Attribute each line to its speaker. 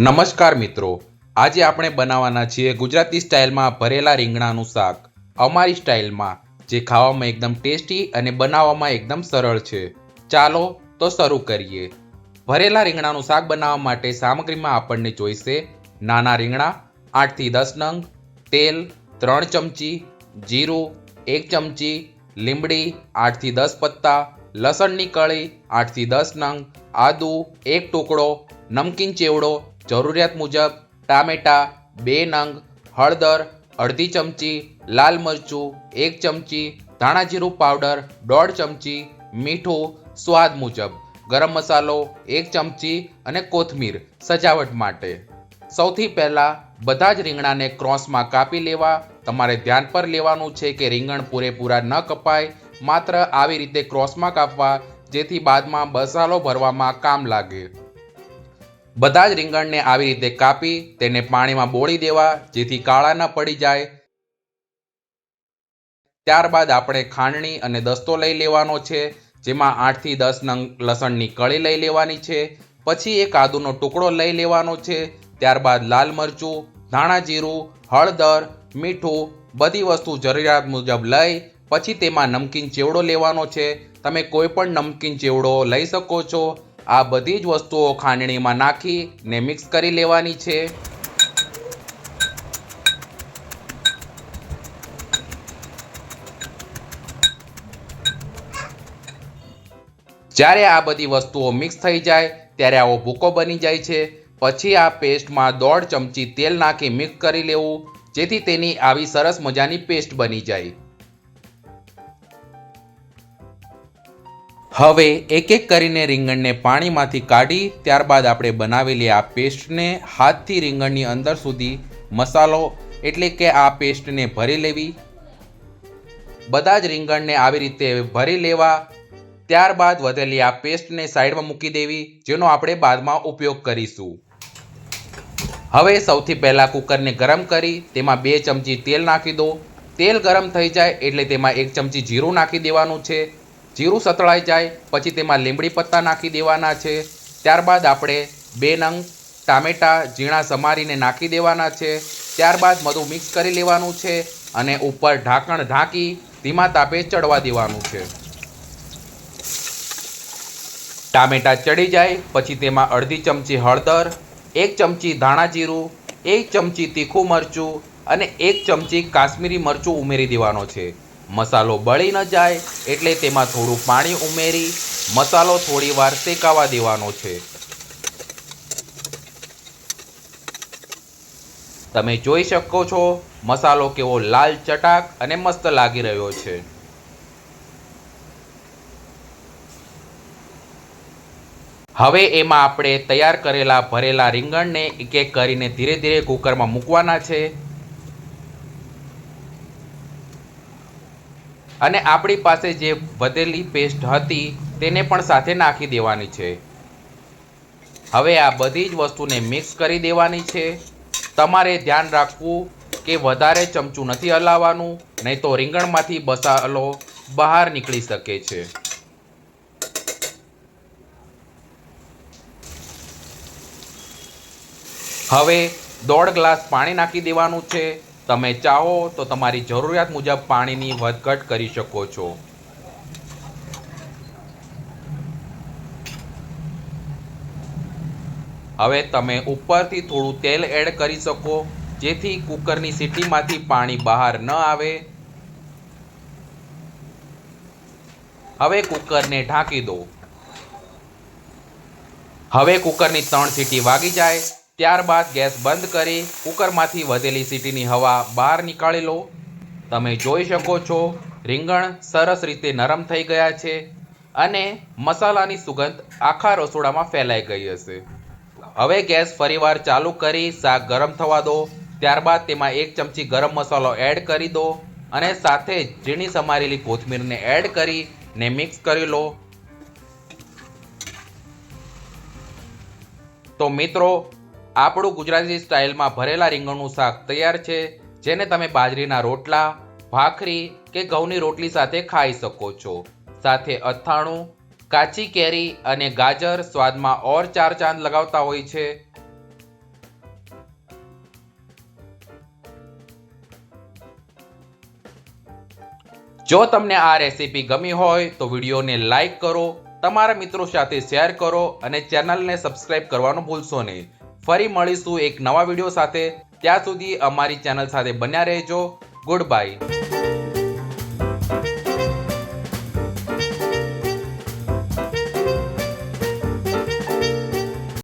Speaker 1: નમસ્કાર મિત્રો. આજે આપણે બનાવવાના છીએ ગુજરાતી સ્ટાઇલમાં ભરેલા રીંગણાનું શાક. અમારી સ્ટાઇલમાં, જે ખાવામાં એકદમ ટેસ્ટી અને બનાવવામાં એકદમ સરળ છે. ચાલો તો શરૂ કરીએ. ભરેલા રીંગણાનું શાક બનાવવા માટે સામગ્રીમાં આપણને જોઈશે નાના રીંગણા, આઠથી દસ નંગ, તેલ ત્રણ ચમચી, જીરું એક ચમચી લીમડી આઠથી દસ પત્તા, લસણની કળી આઠથી દસ નંગ, આદુ એક ટુકડો, નમકીન ચેવડો જરૂરિયાત મુજબ ટામેટા, બે નંગ, હળદર, અડધી ચમચી, લાલ મરચું, એક ચમચી, ધાણા જીરું પાવડર, દોઢ ચમચી, મીઠું, સ્વાદ મુજબ. ગરમ મસાલો, એક ચમચી અને કોથમીર સજાવટ માટે. સૌથી પહેલાં બધા જ રીંગણાને ક્રોસમાં કાપી લેવા. તમારે ધ્યાન પર લેવાનું છે કે રીંગણ પૂરેપૂરા ન કપાય. માત્ર આવી રીતે ક્રોસમાં કાપવા, જેથી બાદમાં મસાલો ભરવામાં કામ લાગે. બધા જ રીંગણને આવી રીતે કાપી તેને પાણીમાં બોળી દેવા, જેથી કાળા ન પડી જાય. ત્યારબાદ આપણે ખાંડણી અને દસ્તો લઈ લેવાનો છે, જેમાં આઠથી દસ નંગ લસણની કળી લઈ લેવાની છે, પછી એક આદુનો ટુકડો લઈ લેવાનો છે, ત્યારબાદ લાલ મરચું, ધાણા જીરું, હળદર, મીઠું, બધી વસ્તુ જરૂરિયાત મુજબ લઈ, પછી તેમાં નમકીન ચેવડો લેવાનો છે. તમે કોઈ પણ નમકીન ચેવડો લઈ શકો છો. આ બધી જ વસ્તુઓ ખાંડણીમાં નાખી ને મિક્સ કરી લેવાની છે. જ્યારે આ બધી વસ્તુઓ મિક્સ થઈ જાય, ત્યારે આવો ભૂકો બની જાય છે. પછી આ પેસ્ટમાં દોઢ ચમચી તેલ નાખી મિક્સ કરી લેવું, જેથી તેની આવી સરસ મજાની પેસ્ટ બની જાય. હવે એક એક કરીને રીંગણને પાણીમાંથી કાઢી, ત્યારબાદ આપણે બનાવેલી આ પેસ્ટને હાથથી રીંગણની અંદર સુધી મસાલો, એટલે કે આ પેસ્ટને ભરી લેવી. બધા જ રીંગણને આવી રીતે ભરી લેવા, ત્યારબાદ વધેલી આ પેસ્ટને સાઈડમાં મૂકી દેવી, જેનો આપણે બાદમાં ઉપયોગ કરીશું. હવે સૌથી પહેલાં કુકરને ગરમ કરી, તેમાં બે ચમચી તેલ નાખી દો. તેલ ગરમ થઈ જાય એટલે તેમાં એક ચમચી જીરું નાખી દેવાનું છે. જીરું સતળાઈ જાય, પછી તેમાં લીમડી પત્તા નાખી દેવાના છે. ત્યારબાદ આપણે બે નંગ ટામેટાં, ઝીણા સમારીને નાખી દેવાના છે. ત્યારબાદ બધું મિક્સ કરી લેવાનું છે અને ઉપર ઢાંકણ ઢાંકી ધીમા તાપે ચડવા દેવાનું છે. ટામેટાં ચડી જાય, પછી તેમાં અડધી ચમચી હળદર, એક ચમચી ધાણા જીરું, એક ચમચી તીખું મરચું અને એક ચમચી કાશ્મીરી મરચું ઉમેરી દેવાનો છે. મસાલો બળી ન જાય એટલે તેમાં થોડું પાણી ઉમેરી મસાલો થોડી વાર શેકાવા દેવાનો છે. તમે જોઈ શકો છો મસાલો કેવો લાલ ચટાક અને મસ્ત લાગી રહ્યો છે. હવે એમાં આપણે તૈયાર કરેલા ભરેલા રીંગણને એક એક કરીને ધીરે ધીરે કુકરમાં મૂકવાના છે. અને આપણી પાસે જે વધેલી પેસ્ટ હતી, તેને પણ સાથે નાખી દેવાની છે. હવે આ બધી જ વસ્તુને મિક્સ કરી દેવાની છે. તમારે ધ્યાન રાખવું કે વધારે ચમચું નથી હલાવવાનું, નહીં તો રીંગણમાંથી મસાલો બહાર નીકળી શકે છે. હવે દોઢ ગ્લાસ પાણી નાખી દેવાનું છે. તમે ચાહો તો તમારી જરૂરિયાત મુજબ પાણીની વધઘટ કરી શકો છો. હવે તમે ઉપરથી થોડું તેલ એડ કરી શકો, જેથી કુકરની સીટીમાંથી પાણી બહાર ન આવે. હવે કુકરને ઢાંકી દો. હવે કુકરની ત્રણ સીટી વાગી જાય. ત્યારબાદ ગેસ બંધ કરી કુકરમાંથી વધેલી સીટીની હવા બહાર નીકાળી લો. તમે જોઈ શકો છો, રીંગણ સરસ રીતે નરમ થઈ ગયા છે અને મસાલાની સુગંધ આખા રસોડામાં ફેલાઈ ગઈ હશે. હવે ગેસ ફરીવાર ચાલુ કરી શાક ગરમ થવા દો. ત્યારબાદ તેમાં એક ચમચી ગરમ મસાલો એડ કરી દો અને સાથે જ ઝીણી સમારેલી કોથમીરને એડ કરીને મિક્સ કરી લો. તો મિત્રો આપણું ગુજરાતી સ્ટાઇલમાં ભરેલા રીંગણનું શાક તૈયાર છે, જેને તમે બાજરીના રોટલા, ભાખરી કે ઘઉંની રોટલી સાથે ખાઈ શકો છો. સાથે અથાણું, કાચી કેરી અને ગાજર સ્વાદમાં ઓર ચાર ચાંદ લગાવતા હોય છે. જો તમને આ રેસીપી ગમી હોય તો વિડીયોને લાઈક કરો, તમારા મિત્રો સાથે શેર કરો અને ચેનલને સબસ્ક્રાઇબ કરવાનું ભૂલશો નહીં. ફરી મળીશું એક નવા વીડિયો સાથે. ત્યાં સુધી અમારી ચેનલ સાથે બન્યા રહેજો. Good bye